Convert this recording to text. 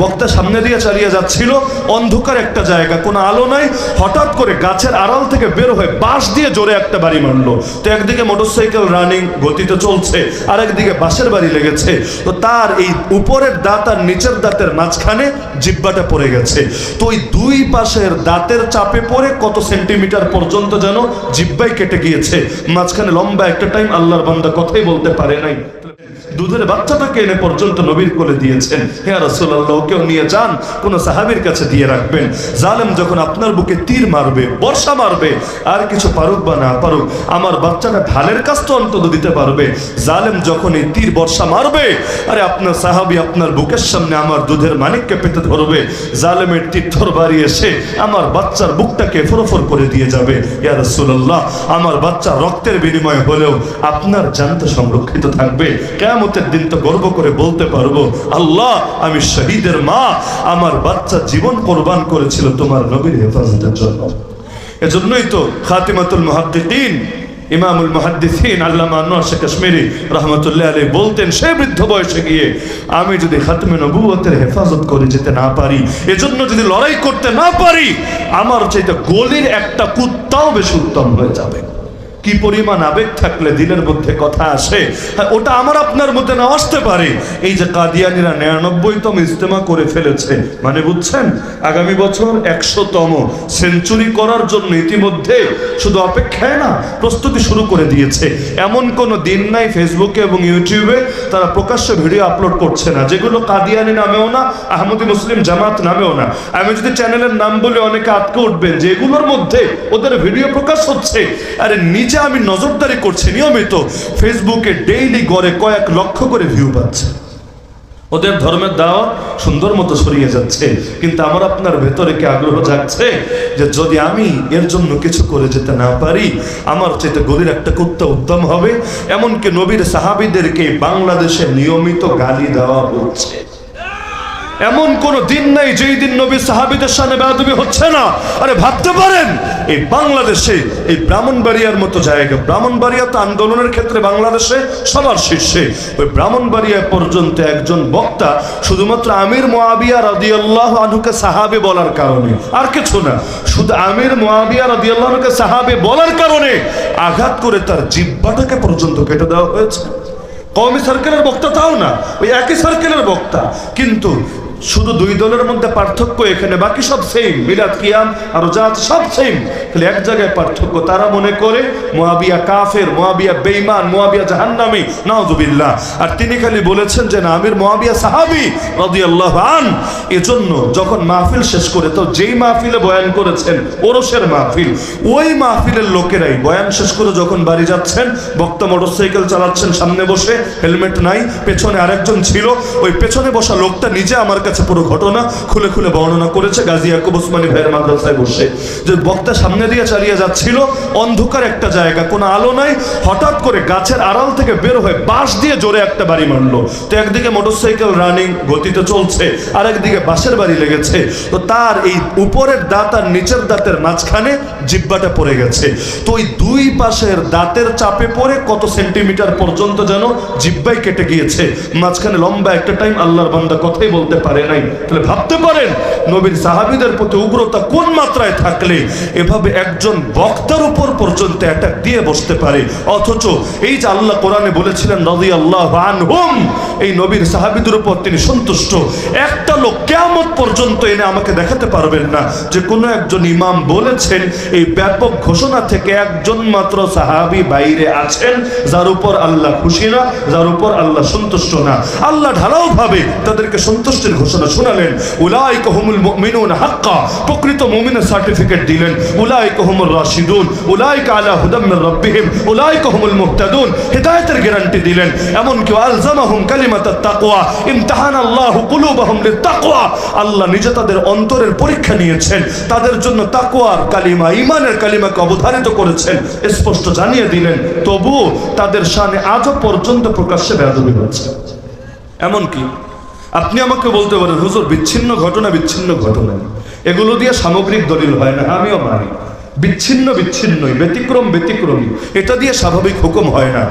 বক্তা সামনে দিয়ে চালিয়ে যাচ্ছিল। অন্ধকার একটা জায়গা, কোনো আলো নাই। হঠাৎ করে গাছের আড়াল থেকে বের হয়ে বাঁশ দিয়ে জোরে একটা বাড়ি মারলো। তো একদিকে মোটরসাইকেল রানিং, গতিতে চলছে আর একদিকে বাঁশের বাড়ি লেগেছে। তো তার এই উপরের দাঁত আর নিচের দাঁতের মাঝখানে জিব্বাটা পড়ে গেছে। তো ওই দুই পাশের দাঁতের চাপে পড়ে কত সেন্টিমিটার পর্যন্ত যেন জিব্বাই কেটে গিয়েছে। মাঝখানে লম্বা একটা টাইম আল্লাহর বান্দা কথাই বলতে পারে নাই। দুধের বাচ্চাটাকে এনে পর্যন্ত নবীর কোলে দিয়েছেন। হে রাসূলুল্লাহ কেউ নিয়ে যান, কোন সাহাবীর কাছে দিয়ে রাখবেন। জালেম যখন আপনার বুকে তীর মারবে, বর্ষা মারবে, আর কিছু পারুক বা না পারুক, আমার বাচ্চাটা ঢালের কাজ তো অন্তত দিতে পারবে। জালেম যখন এই তীর, বর্ষা মারবে, আরে আপনার সাহাবী আপনার বুকের সামনে আমার দুধের মানিককে পেতে ধরবে। জালেমের তীর্থর বাড়ি এসে আমার বাচ্চার বুকটাকে ফরফর করে দিয়ে যাবে। ইয়া রাসূলুল্লাহ, আমার বাচ্চা রক্তের বিনিময়ে হলেও আপনার জান্ত সংরক্ষিত থাকবে। কেয়ামতের দিন তো গর্ব করে বলতে পারব, আল্লাহ, আমি শহীদের মা, আমার বাচ্চা জীবন কোরবান করেছিল তোমার নবীর হেফাজতের জন্য। এজন্যই তো খাতিমাতুল মুহাদ্দিকিন ইমামুল মুহাদ্দিসিন, আল্লামা শেখ কাশ্মীরি রহমতুল্লাহ আলী বলতেন, সে বৃদ্ধ বয়সে গিয়ে আমি যদি খাতমে নবুয়তের হেফাজত করে যেতে না পারি, এজন্য যদি লড়াই করতে না পারি, আমার চাইতে গলির একটা কুত্তাও বেশি উত্তম হয়ে যাবে। কি পরিমাণ আবেগ থাকলে দিলের মধ্যে কথা আসে? হ্যাঁ, ওটা আমার আপনার মধ্যে না আসতে পারে। এই যে কাদিয়ানিরা নিরানব্বইতম ইজতেমা করে ফেলেছে মানে বুঝছেন? আগামী বছর একশোতম। সেঞ্চুরি করার জন্য ইতিমধ্যে শুধু অপেক্ষায় না প্রস্তুতি শুরু করে দিয়েছে। এমন কোনো দিন নাই ফেসবুকে এবং ইউটিউবে তারা প্রকাশ্য ভিডিও আপলোড করছে না। যেগুলো কাদিয়ানি নামেও না আহমদি মুসলিম জামাত নামেও না। আমি যদি চ্যানেলের নাম বলে অনেকে আটকে উঠবেন যেগুলোর মধ্যে ওদের ভিডিও প্রকাশ হচ্ছে। আরে নিচে আমি নজরদারি করছি নিয়মিত ফেসবুকে ডেইলি গড়ে কয়েক লক্ষ করে ভিউ পাচ্ছে। ওদের ধর্মের দাওয়া সুন্দর মতো ছড়িয়ে যাচ্ছে। কিন্তু আমার আপনার ভেতরে কি আগ্রহ জাগছে যে যদি আমি এর জন্য কিছু করে যেতে না পারি, আমার চাইতে গলির একটা কুত্তা উত্তম হবে? এমনকি নবীর সাহাবিদেরকে বাংলাদেশে নিয়মিত গালি দেওয়া হচ্ছে। এমন কোন দিন নাই যেই দিন নবী সাহাবিদের সামনে বেয়াদবি হচ্ছে না। আরে ভাবতে পারেন, এই বাংলাদেশে, এই ব্রাহ্মণবাড়িয়ার মতো জায়গা, ব্রাহ্মণবাড়িয়া তো আন্দোলনের ক্ষেত্রে বাংলাদেশে সবার শীর্ষে। ওই ব্রাহ্মণবাড়িয়া পর্যন্ত একজন বক্তা শুধুমাত্র আমির মোয়াবিয়া রাদিয়াল্লাহ আনহুকে সাহাবে বলার কারণে। আর কিছু না, শুধু আমির মোয়াবিয়া রাদিয়াল্লাহ আনহুকে সাহাবে বলার কারণে আঘাত করে তার জিব্বাটাকে পর্যন্ত কেটে দেওয়া হয়েছে। কওমি সার্কেলের বক্তা তাও না, ওই একই সার্কেলের বক্তা। কিন্তু শুধু দুই দলের মধ্যে পার্থক্য এখানে, বাকি সব সেম মিলাদ, কিয়াম আর জাত সব সেম খালি এক জায়গায় পার্থক্য তারা মনে করে, মোয়াবিয়া কাফের, মোয়াবিয়া বেইমান মোয়াবিয়া জাহান্নামী, নাউজুবিল্লাহ। আর তিনি খালি বলেছেন যে, না, আমির মোয়াবিয়া সাহাবি রাদিয়াল্লাহু আন এজন্য যখন মাহফিল শেষ করে, তো যেই মাহফিলে বয়ান করেছেন, ওরসের মাহফিল, ওই মাহফিলের লোকেরাই বয়ান শেষ করে যখন বাড়ি যাচ্ছেন, বক্তা মোটরসাইকেল চালাচ্ছেন, সামনে বসে, হেলমেট নাই, পেছনে আরেকজন ছিল, ওই পেছনে বসা লোকটা নিজে আমার কাছে পুরো ঘটনা খুলে খুলে বর্ণনা করেছে গাজী ইয়াকুব ওসমানী ভাইয়ের মাদ্রাসায় বসে। যে বক্তা সামনে দিয়ে চালিয়ে যাচ্ছিল, অন্ধকার একটা জায়গা, কোনো আলো নাই। হঠাৎ করে গাছের আড়াল থেকে বের হয়ে বাঁশ দিয়ে জোরে একটা বাড়ি মারলো। তো একদিকে মোটরসাইকেল রানিং গতিতে চলছে আর একদিকে বাঁশের বাড়ি লেগেছে। তো তার এই উপরের দাঁত আর নিচের দাঁতের মাঝখানে জিব্বাটা পড়ে গেছে। তো ওই দুই পাশের দাঁতের চাপে পড়ে কত সেন্টিমিটার পর্যন্ত যেন জিব্বাই কেটে গিয়েছে। মাঝখানে লম্বা একটা টাইম আল্লাহর বান্দা কথাই বলতে পারে নাই। তাহলে ভাবতে পারেন নবীর সাহাবিদের প্রতি উগ্রতা কোন মাত্রায় থাকলে এভাবে একজন বক্তার উপর পর্যন্ত অ্যাটাক দিয়ে বসতে পারে? অথচ এই যে আল্লাহ কোরআনে বলেছিলেন নদী আল্লাহ আনহুম, এই নবীর সাহাবিদের উপর তিনি সন্তুষ্ট। একটা লোক কেমন পর্যন্ত এনে আমাকে দেখাতে পারবেন না। যে কোনো একজন ইমাম বলেছেন, এই ব্যাপক ঘোষণা থেকে একজন মাত্র সাহাবি বাইরে আছেন, যার উপর আল্লাহ খুশি না, যার উপর আল্লাহ সন্তুষ্ট না। আল্লাহ ঢালাও ভাবে তাদেরকে সন্তুষ্টির ঘোষণা শোনালেন। উলাইকা তাদের অন্তরের পরীক্ষা নিয়েছেন। তাদের জন্য তাকওয়ার কালিমা ইমানের কালিমাকে অবধারিত করেছেন। স্পষ্ট জানিয়ে দিলেন তবু তাদের শানে আজও পর্যন্ত প্রকাশ্যে বেয়াদবি হচ্ছে এমনকি আপনি আমাকে বলতে পারেন, হুজুর, বিচ্ছিন্ন ঘটনা বিচ্ছিন্ন ঘটনা। এগুলো দিয়ে সামগ্রিক দলিল হয় না, আমিও মানি। বিচ্ছিন্ন বিচ্ছিন্নই, ব্যতিক্রম ব্যতিক্রমী এটা দিয়ে স্বাভাবিক হুকুম হয় না।